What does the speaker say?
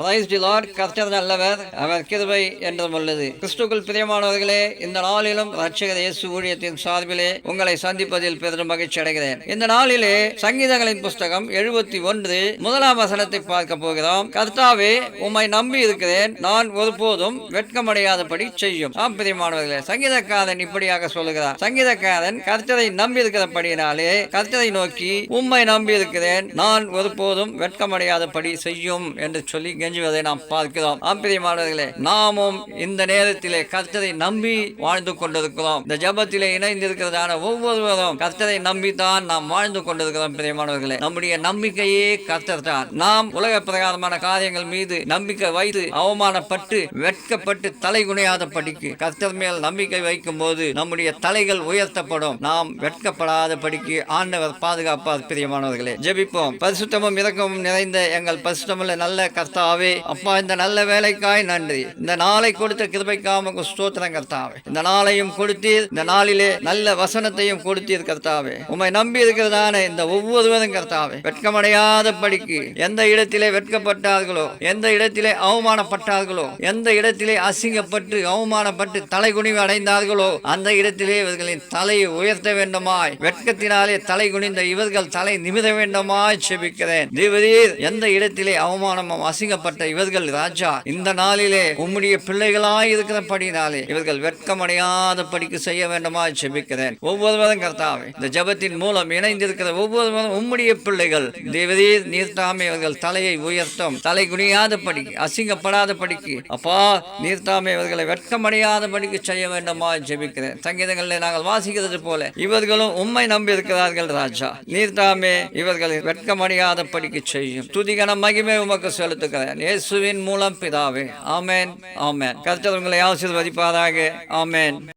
Praise the Lord கர்த்தர் நல்லவர் அவர் கிருபை என்றும் உள்ளது. கிறிஸ்துக்குள் பிரியமானவர்களே இந்த நாளிலும் ரட்சகர் இயேசு ஊழியத்தின் சார்பிலே உங்களை சந்திப்பதில் பெரும் மகிழ்ச்சி அடைகிறேன். இந்த நாளிலே சங்கீதங்களின் புஸ்தகம் எழுபத்தி ஒன்று முதலாம் வசனத்தை பார்க்க போகிறோம். கர்த்தாவே உம்மை நம்பி இருக்கிறேன் நான் ஒருபோதும் வெட்கமடையாதபடி செய்யும். ஆம் பிரியமானவர்களே சங்கீதக்காரன் இப்படியாக சொல்லுகிறார் சங்கீதக்காரன் கர்த்தரை நம்பி இருக்கிறபடியினாலே கர்த்தரை நோக்கி உம்மை நம்பி இருக்கிறேன் நான் ஒருபோதும் வெட்கமடையாதபடி செய்யும் என்று சொல்லி கெஞ்சுவதை நாம் பார்க்கிறோம். ஆம்பிரியமானவர்களே நாமும் இந்த நேரத்திலே கர்த்தரை நம்பி வாழ்ந்து கொண்டிருக்கிறோம். இந்த ஜபத்திலே இணைந்திருக்கிறதான ஒவ்வொருவரும் கர்த்தரை நம்பித்தான் நாம் வாழ்ந்து கொண்டிருக்கிறோம் பிரியமானவர்களே. நம்முடைய நம்பிக்கையே கர்த்தர் தான். நாம் உலக பிரகாரமான காரியங்கள் மீது நம்பிக்கை வைத்து அவமானப்பட்டு வெட்கப்பட்டு தலை குனையாத படிக்கு கர்த்தர் மேல் நம்பிக்கை வைக்கும் போது நம்முடைய தலைகள் உயர்த்தப்படும். நாம் வெட்கப்படாத படிக்கு ஆண்டவர் பாதுகாப்பார் பிரியமானவர்களே. ஜெபிப்போம். பரிசுத்தமும் இறக்கமும் நிறைந்த எங்கள் பரிசுத்தமுள்ள நல்ல கர்த்தாவே. அப்பா இந்த நல்ல வேலைக்காய் நன்றி. இந்த நாளை கொடுத்த கிருபைக்காம ஸ்தோத்திரம் கர்த்தாவே. இந்த நாளையும் கொடுத்தீர். இந்த நாளிலே நல்ல வசனத்தையும் கொடுத்தீர் கர்த்தாவே. உம்மை நம்பி இருக்கிறதான இந்த ஒவ்வொருவரும் கர்த்தாவே வெட்கமடையாத படிக்கு எந்த இடத்திலே வெட்கப்பட்டார்களோ எந்த இடத்திலே அவமானப்பட்டார்களோ எந்த இடத்திலே அசிங்கப்பட்டு அவமானப்பட்டு தலை குனிவு அடைந்தார்களோ அந்த இடத்திலே இவர்களின் தலையை உயர்த்த வேண்டுமாய் வெட்கத்தினாலே தலை குனிந்த இவர்கள் தலை நிமிர வேண்டுமாய் செபிக்கிறேன். தேவரீர் எந்த இடத்திலே அவமானமும் அசிங்கப்பட்ட இவர்கள் ராஜா. இந்த நாளிலே உம்முடைய பிள்ளைகளாய் இருக்கிறபடினாலே இவர்கள் வெட்கமடையாத படிக்கு செய்ய வேண்டுமா செபிக்கிறேன் ஒவ்வொருவரும் கர்த்தாவே இந்த ஜபத்தின் மூலம் இணைந்திருக்கிற ஒவ்வொருவரும் உம்முடைய பிள்ளைகள் தேவரீர் நீர்த்தாமே இவர்கள் தலையை உயர்த்தும் தலை குனியாத படிக்கு அசிங்கப்படாத படிக்கு அப்பா நீர்த்தாமே இவர்களை வெட்கமடையாத படிக்கு செய்ய வேண்டுமா ஜெபிக்கிறேன். சங்கீதங்களில் நாங்கள் வாசிக்கிறது போல இவர்களும் உண்மை நம்பி இருக்கிறார்கள் ராஜா. நீர்த்தாமே இவர்களை வெட்கமடையாத படிக்கு செய்யும். துதிகன மகிமை உமக்கு செலுத்துகிறேன். இயேசுவின் மூலம் பிதாவே. ஆமேன். ஆமேன். கர்த்தர் உங்களை ஆசீர்வதிப்பாராக. ஆமென்.